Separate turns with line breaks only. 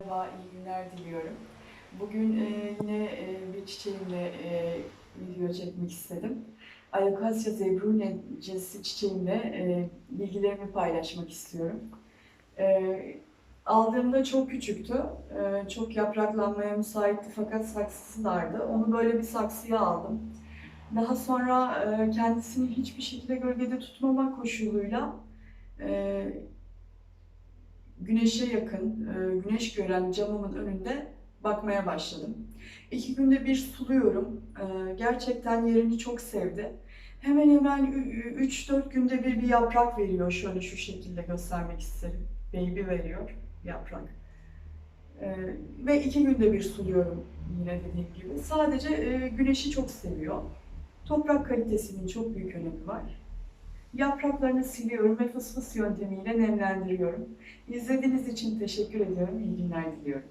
Merhaba, iyi günler diliyorum. Bugün e, yine e, bir çiçeğimle e, video çekmek istedim. Ayakasya zebrunicesi çiçeğimle e, bilgilerimi paylaşmak istiyorum. E, aldığımda çok küçüktü, e, çok yapraklanmaya müsaitti fakat saksısı dardı. Onu böyle bir saksıya aldım. Daha sonra e, kendisini hiçbir şekilde gölgede tutmamak koşuluyla e, güneşe yakın, e, güneş gören camımın önünde bakmaya başladım. İki günde bir suluyorum. E, Gerçekten yerini çok sevdi. Hemen hemen 3-4 günde bir bir yaprak veriyor. Şöyle şu şekilde göstermek isterim. Baby veriyor yaprak. E, Ve iki günde bir suluyorum yine dediğim gibi. Sadece güneşi çok seviyor. Toprak kalitesinin çok büyük önemi var. Yapraklarını siliyorum ve fıs fıs yöntemiyle nemlendiriyorum. İzlediğiniz için teşekkür ediyorum. İyi günler diliyorum.